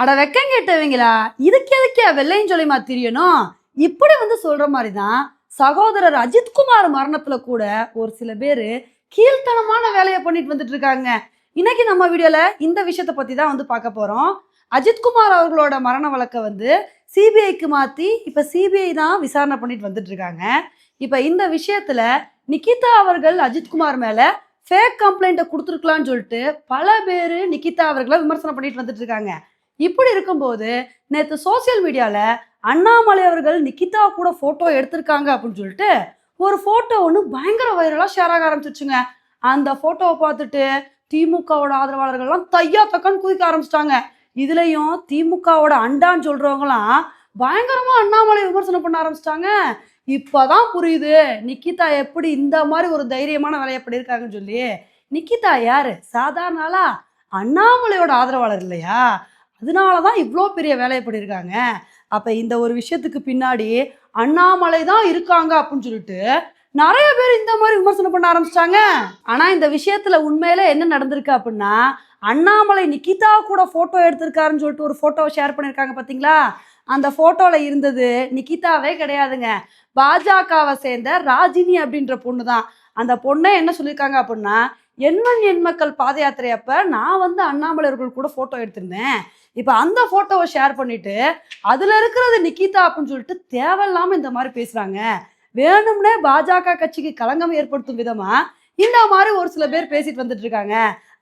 அட வெக்கம் கேட்டவங்களா? இதுக்கு எதுக்கே வெள்ளையும் சொல்லிமா தெரியணும்? இப்படி வந்து சொல்ற மாதிரி தான் சகோதரர் அஜித்குமார் மரணத்துல கூட ஒரு சில பேர் கீழ்த்தனமான வேலையை பண்ணிட்டு வந்துட்டு இருக்காங்க. இன்னைக்கு நம்ம வீடியோல இந்த விஷயத்தை பத்தி தான் வந்து பார்க்க போறோம். அஜித்குமார் அவர்களோட மரண வழக்கை வந்து சிபிஐக்கு மாத்தி இப்ப சிபிஐ தான் விசாரணை பண்ணிட்டு வந்துட்டு இருக்காங்க. இப்ப இந்த விஷயத்துல நிகிதா அவர்கள் அஜித்குமார் மேல ஃபேக் கம்ப்ளைண்ட்டை கொடுத்துருக்கலாம்னு சொல்லிட்டு பல பேர் நிகிதா அவர்களை விமர்சனம் பண்ணிட்டு வந்துட்டு இருக்காங்க. இப்படி இருக்கும்போது நேற்று சோசியல் மீடியாவில் அண்ணாமலை அவர்கள் நிகிதா கூட ஃபோட்டோ எடுத்திருக்காங்க அப்படின்னு சொல்லிட்டு ஒரு ஃபோட்டோ ஒன்று பயங்கர வைரலாக ஷேர் ஆக ஆரம்பிச்சிருச்சுங்க. அந்த ஃபோட்டோவை பார்த்துட்டு திமுகவோட ஆதரவாளர்கள்லாம் தையா தக்கன்னு குதிக்க ஆரம்பிச்சிட்டாங்க. இதுலேயும் திமுகவோட அண்டான்னு சொல்கிறவங்களாம் பயங்கரமாக அண்ணாமலை விமர்சனம் பண்ண ஆரம்பிச்சிட்டாங்க. இப்போதான் புரியுது நிக்கிதா எப்படி இந்த மாதிரி ஒரு தைரியமான வேலையை பண்ணியிருக்காங்கன்னு சொல்லி. நிக்கிதா யாரு? சாதாரணாலா அண்ணாமலையோட ஆதரவாளர் இல்லையா? அதனால தான் இவ்வளோ பெரிய வேலையை பண்ணியிருக்காங்க அப்போ இந்த ஒரு விஷயத்துக்கு பின்னாடி அண்ணாமலை தான் இருக்காங்க அப்படின்னு சொல்லிட்டு நிறைய பேர் இந்த மாதிரி விமர்சனம் பண்ண ஆரம்பிச்சிட்டாங்க. ஆனால் இந்த விஷயத்தில் உண்மையில என்ன நடந்திருக்கு அப்படின்னா அண்ணாமலை நிக்கிதா கூட ஃபோட்டோ எடுத்திருக்காருன்னு சொல்லிட்டு ஒரு ஃபோட்டோ ஷேர் பண்ணியிருக்காங்க பார்த்தீங்களா அந்த ஃபோட்டோவில் இருந்தது நிக்கிதாவே கிடையாதுங்க. பாஜகவை சேர்ந்த ராஜினி அப்படின்ற பொண்ணு தான் அந்த பொண்ணை என்ன சொல்லியிருக்காங்க அப்படின்னா எண்மண் எண் மக்கள் பாத யாத்திரை அப்போ நான் வந்து அண்ணாமலையர்கள் கூட ஃபோட்டோ எடுத்திருந்தேன். இப்போ அந்த ஃபோட்டோவை ஷேர் பண்ணிட்டு அதில் இருக்கிறது நிக்கிதா அப்படின்னு சொல்லிட்டு தேவையில்லாமல் இந்த மாதிரி பேசுகிறாங்க வேணும்னே பாஜக கட்சிக்கு களங்கம் ஏற்படுத்தும் விதமாக இந்த மாதிரி ஒரு சில பேர் பேசிட்டு வந்துட்டு இருக்காங்க.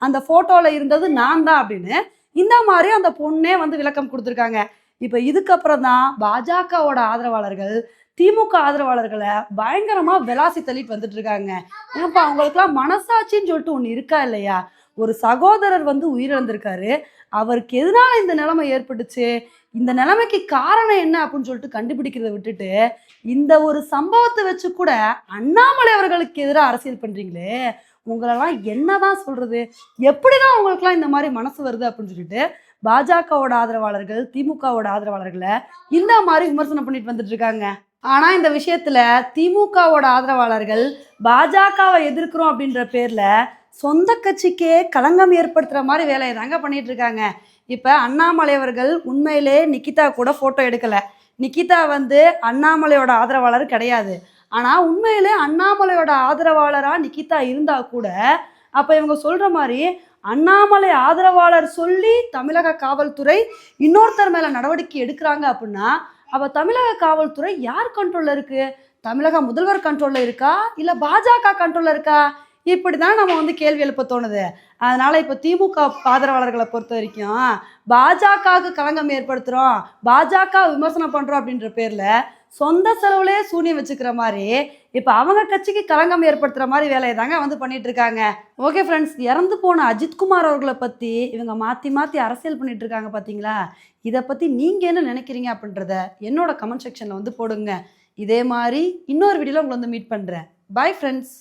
அந்த ஃபோட்டோவில் இருந்தது நான் தான் அப்படின்னு இந்த மாதிரி அந்த பொண்ணே வந்து விளக்கம் கொடுத்துருக்காங்க. இப்போ இதுக்கப்புறம் தான் பாஜகவோட ஆதரவாளர்கள் திமுக ஆதரவாளர்களை பயங்கரமாக விளாசி தள்ளிட்டு வந்துட்டு இருக்காங்க. ஏன்ப்பா அவங்களுக்குலாம் மனசாட்சின்னு சொல்லிட்டு ஒன்று இருக்கா இல்லையா? ஒரு சகோதரர் வந்து உயிரிழந்திருக்காரு. அவருக்கு எதனால இந்த நிலைமை ஏற்பட்டுச்சு? இந்த நிலைமைக்கு காரணம் என்ன அப்படின்னு சொல்லிட்டு கண்டுபிடிக்கிறத விட்டுட்டு இந்த ஒரு சம்பவத்தை வச்சு கூட அண்ணாமலை அவர்களுக்கு எதிராக அரசியல் பண்ணுறீங்களே உங்களெல்லாம் என்னதான் சொல்றது? எப்படிதான் உங்களுக்குலாம் இந்த மாதிரி மனசு வருது அப்படின்னு சொல்லிட்டு பாஜகவோட ஆதரவாளர்கள் திமுகவோட ஆதரவாளர்களை இந்த மாதிரி விமர்சனம் பண்ணிட்டு வந்துட்டு இருக்காங்க. ஆனா இந்த விஷயத்துல திமுகவோட ஆதரவாளர்கள் பாஜகவை எதிர்க்கிறோம் அப்படின்ற பேர்ல சொந்த கட்சிக்கே களங்கம் ஏற்படுத்துற மாதிரி வேலையை தாங்க பண்ணிட்டு இருக்காங்க. இப்ப அண்ணாமலை அவர்கள் உண்மையிலே நிக்கிதா கூட போட்டோ எடுக்கல. நிக்கிதா வந்து அண்ணாமலையோட ஆதரவாளர் கிடையாது. ஆனால் உண்மையிலே அண்ணாமலையோட ஆதரவாளராக நிக்கிதா இருந்தால் கூட அப்போ இவங்க சொல்கிற மாதிரி அண்ணாமலை ஆதரவாளர் சொல்லி தமிழக காவல்துறை இன்னொருத்தர் மேலே நடவடிக்கை எடுக்கிறாங்க அப்படின்னா அப்போ தமிழக காவல்துறை யார் கண்ட்ரோலில் இருக்குது தமிழக முதல்வர் கண்ட்ரோலில் இருக்கா? இல்லை பாஜக கண்ட்ரோலில் இருக்கா? இப்படிதான் நம்ம வந்து கேள்வி எழுப்ப தோணுது. அதனால இப்போ திமுக ஆதரவாளர்களை பொறுத்த வரைக்கும் பாஜகவுக்கு களங்கம் ஏற்படுத்துகிறோம் பாஜக விமர்சனம் பண்ணுறோம் அப்படின்ற பேரில் சொந்த செலவுலேயே சூனியம் வச்சுக்கிற மாதிரி இப்போ அவங்க கட்சிக்கு களங்கம் ஏற்படுத்துகிற மாதிரி வேலையை தாங்க வந்து பண்ணிட்டு இருக்காங்க. ஓகே ஃப்ரெண்ட்ஸ் இறந்து போன அஜித்குமார் அவர்களை பற்றி இவங்க மாற்றி மாற்றி அரசியல் பண்ணிட்டு இருக்காங்க பார்த்தீங்களா இதை பற்றி நீங்கள் என்ன நினைக்கிறீங்க அப்படின்றத என்னோட கமெண்ட் செக்ஷனில் வந்து போடுங்க. இதே மாதிரி இன்னொரு வீடியோவில் உங்களை வந்து மீட் பண்ணுறேன் பாய் ஃப்ரெண்ட்ஸ்